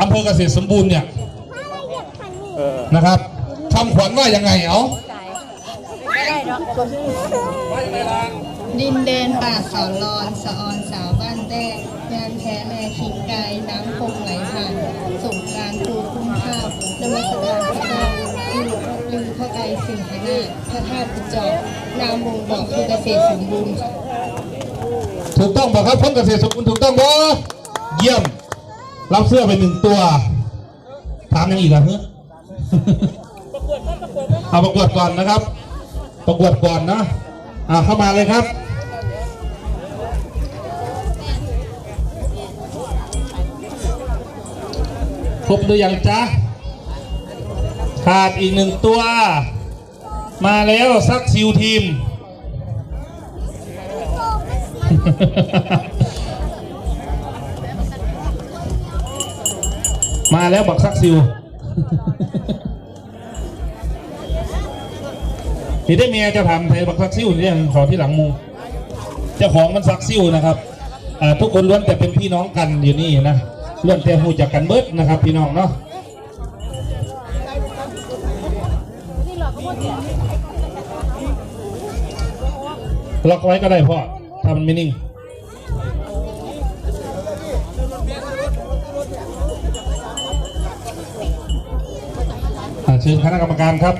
อำเภอเกษตรสมบูรณ์เนี่ยนะครับคำขวัญว่ายังไงเอาดินแดนป่าเขาลอนสะออนสาวบ้านแต้งานแท้แม่ขิงไกลน้ำคงไหลผ่านสงกรารปูคุ้มข้าวนมัสการพระเจ้าลือลือพระไกรสิงหนาถพระธาตุกุจอกนามบ่งบอกคือเกษตรสมบูรณ์ค่ะถูกต้องป่ะครับพ้นเกษตรสมบูรณ์ถูกต้องบ่เยี่ยม รับเสื้อไปหนึ่งตัว ถามยังอีกเหรอเฮ้ยเอาประกวดก่อนนะครับ ประกวดก่อนนะอ่าเข้ามาเลยครับครบหรือยังจ๊ะขาดอีกหนึ่งตัว มาแล้วซักซิวทีม มาแล้วบักซักซิวนี่ได้เมียจะทำไทยบักซักซิวนี่ยังขอที่หลังมูเจ้าของมันซักซิวนะครับทุกคนล้วนแต่เป็นพี่น้องกันอยู่นี่นะล้วนแต่หูจักกันเบิดนะครับ พี่น้องเนาะล็อกไว้ก็ได้พ่อถ้ามันไม่นิ่ง เชิญคณะกรรมการครับ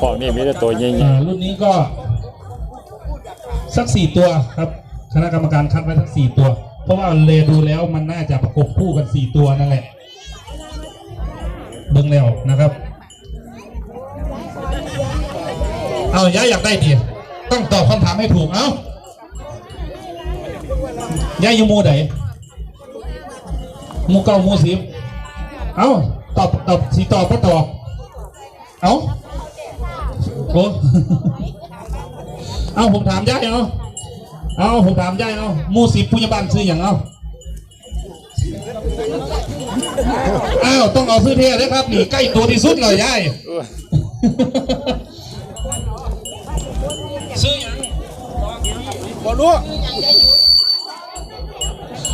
ของนี่มีแต่ตัวใหญ่อ่ารุ่นนี้ก็สักสี่ตัวครับ คณะกรรมการคัดไว้สักสี่ตัว เพราะว่าเลดูแล้วมันน่าจะประกบคู่กันสี่ตัวนั่นแหละเบิ้งแล้วนะครับ เอายายอยากได้ดีต้องตอบคำถามให้ถูกเอ้ายายอยู่มูไหนมูเก้ามูสิบเอ้าตอบตอบสีตอบก็ตอบเอ้าโอ้เอาผมถามย่ายเอาเอาผมถามย่ายเอามูสิบปุญญบันซื้ออย่างเอาอ้าวต้องเอาซื้อเท่เลยครับนี่ใกล้ตัวที่สุดเลยย่าย บอรู้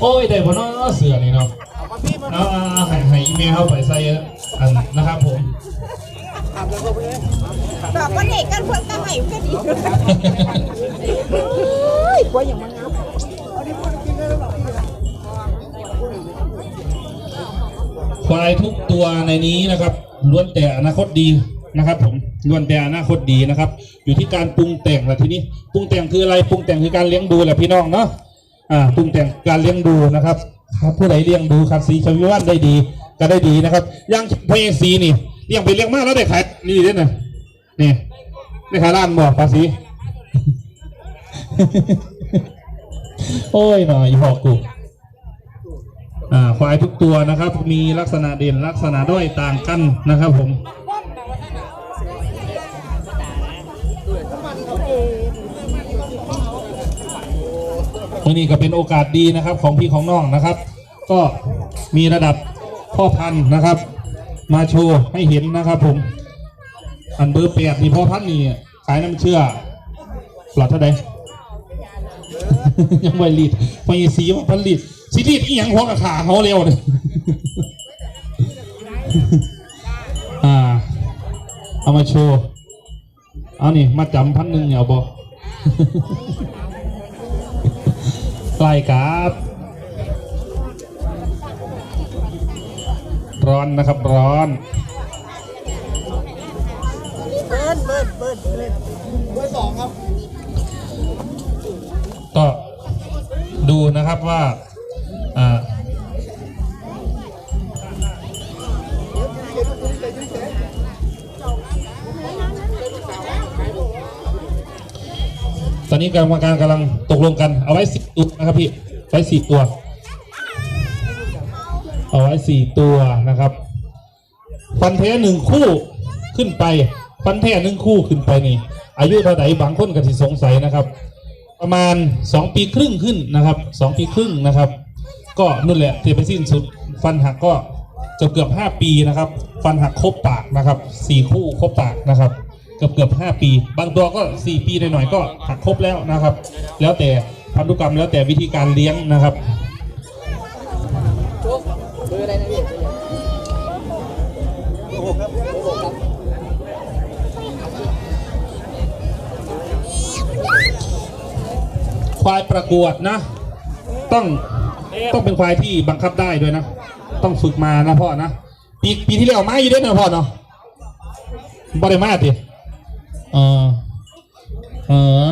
โอ้ยได้พอเนาะเสือนี่เนาะเอาเอาเอาให้ให้อีเมลเข้าไปใส่อันนะครับผมดอกก็เด็กกันเพื่อนกันไหนก็ดีกลัวอย่างมันงับควายทุกตัวในนี้นะครับล้วนแต่อนาคตดี นะครับ ผมล้วนแต่อนาคตดีนะครับ อยู่ที่การปรุงแต่งแหละทีนี้ปรุงแต่งคืออะไรปรุงแต่งคือการเลี้ยงดูแหละพี่น้องเนาะอ่าปรุงแต่งการเลี้ยงดูนะครับครับผู้ใดเลี้ยงดูครับสีชวิวันได้ดีก็ได้ดีนะครับยังพเอซีนี่เลี้ยงไปเลี้ยงมากแล้วได้ขายนี่ด้วยนะนี่ได้ขายร้านบ่ภาษีโอ้ยหน่อยพอกูอ่าควายทุกตัวนะครับ มีลักษณะเด่นลักษณะด้อยต่างกันนะครับผม วันนี้ก็เป็นโอกาสดีนะครับของพี่ของน้องนะครับ ก็มีระดับพ่อพันธุ์นะครับ มาโชว์ให้เห็นนะครับ ผม อันเบอร์แปดนี่พ่อพันธุ์นี่ขายน้ำเชื่อหลอดเท่าไหร่ยังไม่รีดพอยีสีว่าพันรีดสีรีดอีหยังหัวกับขาเขาเร็วเลยอ่าเอามาโชว์ เอานี่มาจำพันหนึ่งเนี่ยเอาบอไล่ครับ ร้อนนะครับร้อนเบิ้ลเบิ้ลเบิ้ลเบิ้ลเบอร์สองครับ ก็ดูนะครับว่า นี้กรรมการกำลังตกลงกัน เอาไว้สิบตัวนะครับพี่ไว้สี่ตัว เอาไว้สี่ตัวนะครับ ฟันแท้หนึ่งคู่ขึ้นไป ฟันแท้หนึ่งคู่ขึ้นไปนี่ อายุเท่าไหร่บางคนก็สิสงสัยนะครับ ประมาณ2ปีครึ่งขึ้นนะครับ2ปีครึ่งนะครับ ก็นั่นแหละที่ไปสิ้นสุด ฟันหักก็เกือบเกือบห้าปีนะครับ ฟันหักครบปากนะครับสี่คู่ครบปากนะครับ กือบเกือบห้าปี บางตัวก็สี่ปีหน่อยๆก็หักครบแล้วนะครับ แล้วแต่พันธุกรรมแล้วแต่วิธีการเลี้ยงนะครับควายประกวดนะ ต้องต้องเป็นควายที่บังคับได้ด้วยนะ ต้องฝึกมานะพ่อนะ ปีปีที่แล้วมาอยู่ด้วยนะพ่อเนาะบริมาดิ เออเออ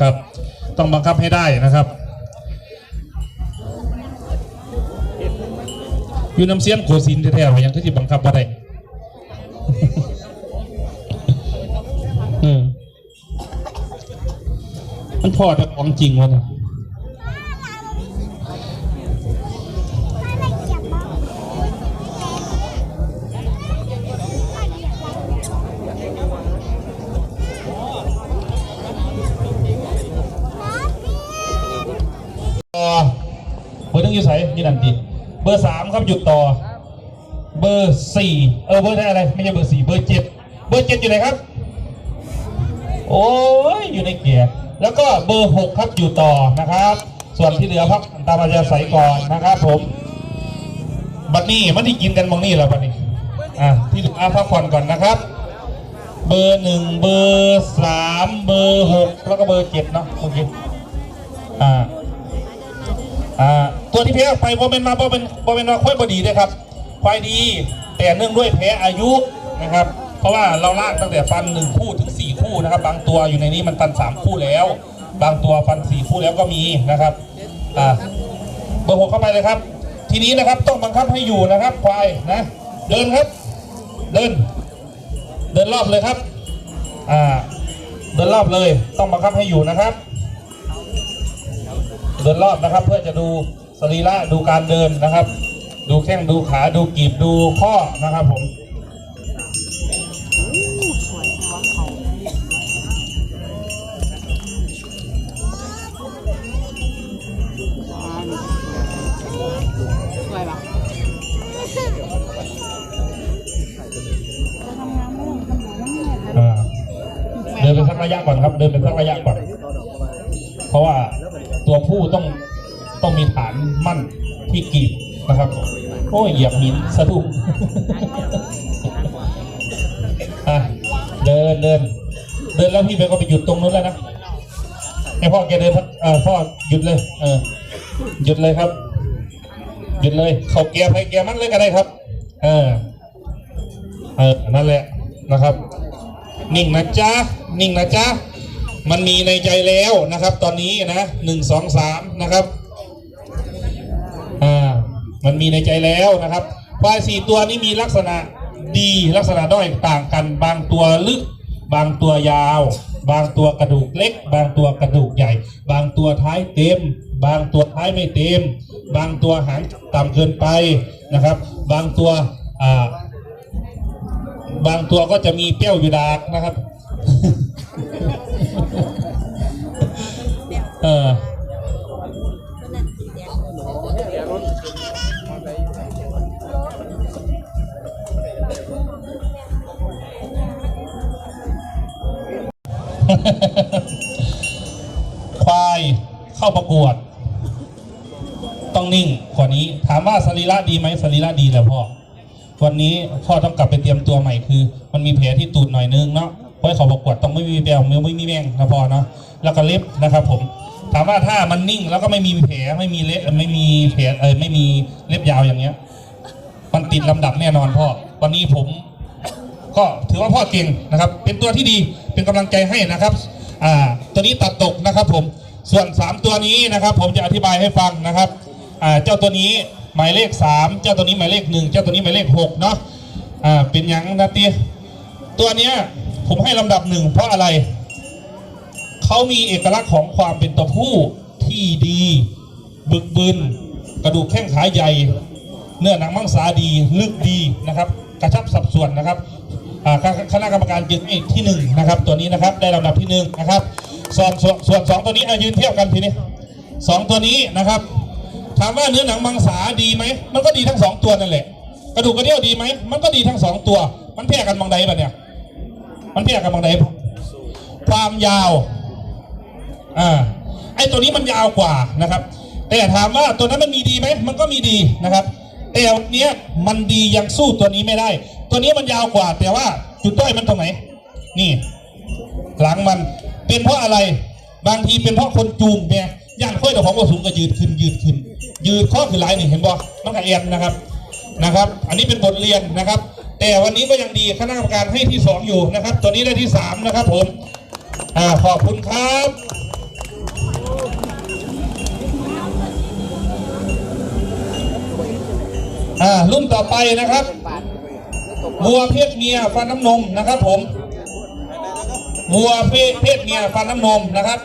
ครับ ต้องบังคับให้ได้นะครับ อยู่น้ำเสียงโคซินแท้ๆว่ายังก็จะบังคับอะได้อืมมันพอจะของจริงวะเนี่ยึ่งยู่ใส่นี่นันตีเบอร์สามครับหยุดต่อ เบอร์สี่เออเบอร์ได้อะไรไม่ใช่เบอร์สี่เบอร์เจ็ดเบอร์เจ็ดอยู่ไหนครับ โอ้ยอยู่ในเกียร์แล้วก็เบอร์หกครับอยู่ต่อนะครับ ส่วนที่เหลือพักตามอาจารย์ใส่ก่อนนะครับผมบัดนี้มันที่กินกันมองนี่แล้วบัดนี้อะที่เหลือพักผ่อนก่อนนะครับ เบอร์หนึ่งเบอร์สามเบอร์หกแล้วก็เบอร์เจ็ดเนาะโอเคอ่าอ่า ตัวที่แพ้ออกไปโมเมนมาโมเมนโมเมนมาค่อยบดีด้วยครับควายดีแต่เนื่องด้วยแพ้อายุนะครับ เพราะว่าเราลากตั้งแต่ฟันหนึ่งคู่ถึงสี่คู่นะครับ บางตัวอยู่ในนี้มันฟันสามคู่แล้ว บางตัวฟันสี่คู่แล้วก็มีนะครับอ่าเบอร์หกเข้าไปเลยครับ ทีนี้นะครับต้องบังคับให้อยู่นะครับควายนะเดินครับ เดิน เดินรอบเลยครับอ่าเดินรอบเลยต้องบังคับให้อยู่นะครับ เดินรอบนะครับเพื่อจะดู สรีระดูการเดินนะครับ ดูแข้งดูขาดูกีบดูข้อนะครับผมสวยปะอ่าเดินไปสักระยะก่อนครับ เดินไปสักระยะก่อน เพราะว่าตัวผู้ต้อง ต้องมีฐานมั่นที่กีบนะครับ โอ้ยเหยียบหินสะดุ้งอะเดินเดินเดินแล้วพี่เบลก็ไปหยุดตรงนู้นแล้วนะให้พ่อแกเดินพ่อหยุดเลยเออหยุดเลยครับ หยุดเลยเขาเกียร์ไปเกียร์มันเลยก็ได้ครับ เออเออนั่นแหละนะครับ นิ่งนะจ๊ะนิ่งนะจ๊ะมันมีในใจแล้วนะครับ ตอนนี้นะหนึ่งสองสามนะครับ อ่ามันมีในใจแล้วนะครับควายสี่ตัวนี้มีลักษณะดีลักษณะด้อยต่างกัน บางตัวลึก บางตัวยาว บางตัวกระดูกเล็ก บางตัวกระดูกใหญ่ บางตัวท้ายเต็ม บางตัวท้ายไม่เต็ม บางตัวหางต่ำเกินไปนะครับ บางตัวอ่าบางตัวก็จะมีเปรี้ยวอยู่ดากนะครับ เออ เข้าประกวด ต้องนิ่งกว่านี้ ถามว่าสรีระดีไหมสรีระดีแหละพ่อวันนี้พ่อต้องกลับไปเตรียมตัวใหม่คือ มันมีแผลที่ตูดหน่อยนึงเนาะเพราะเขาประกวดต้องไม่มีแปลไม่ไม่มีแมงนะพ่อเนาะแล้วก็เล็บนะครับ ผม ถามว่าถ้ามันนิ่งแล้วก็ไม่มีแผลไม่มีเล็บไม่มีแผลเออไม่มีเล็บยาวอย่างเงี้ย มันติดลำดับแน่นอนพ่อวันนี้ผม ก็ถือว่าพ่อเก่งนะครับ เป็นตัวที่ดีเป็นกำลังใจให้นะครับ อ่า ตัวนี้ตัดตกนะครับ ผม ส่วน 3 ตัวนี้นะครับ ผมจะอธิบายให้ฟังนะครับเจ้าตัวนี้หมายเลข 3 เจ้าตัวนี้หมายเลข 1 เจ้าตัวนี้หมายเลข6เนาะเป็นยังนะตีตัวเนี้ยผมให้ลำดับหนึ่งเพราะอะไรเขามีเอกลักษณ์ของความเป็นตัวผู้ที่ดี บึกบึนกระดูกแข้งขาใหญ่ เนื้อหนังมังสาดีลึกดีนะครับกระชับสัดส่วนนะครับคคณะกรรมการจึงให้ที่หนึ่งนะครับตัวนี้นะครับได้ลำดับที่หนึ่งนะครับ ส่วนส่วนส่วนสองตัวนี้อะยืนเทียบกันทีนี้สองตัวนี้นะครับ ถามว่าเนื้อหนังมังสาดีไหมมันก็ดีทั้งสองตัวนั่นแหละ กระดูกกระเดี่ยวดีไหมมันก็ดีทั้งสองตัว มันแพร่กันบางใดปะเนี่ย มันแพร่กันบางใดความยาวอ่าไอ้ตัวนี้มันยาวกว่านะครับ แต่ถามว่าตัวนั้นมันมีดีไหมมันก็มีดีนะครับ แต่วันเนี้ยมันดียังสู้ตัวนี้ไม่ได้ ตัวนี้มันยาวกว่า แต่ว่าจุดด้อยมันตรงไหน นี่ หลังมัน เป็นเพราะอะไร บางทีเป็นเพราะคนจูงเนี่ยย่านค่อยแต่ของว่าสูงก็ยืดขึ้นยืดขึ้น ยืดข้อคือหลายนี่เห็นบ่มันก็เอ็นนะครับนะครับ อันนี้เป็นบทเรียนนะครับ แต่วันนี้ก็ยังดีคณะกรรมการให้ที่สองอยู่นะครับ ตัวนี้ได้ที่สามนะครับผมอ่าขอบคุณครับอ่ารุ่นต่อไปนะครับวัวเพศเมียฟันน้ำนมนะครับผม วัวเพศเพศเมียฟันน้ำนมนะครับ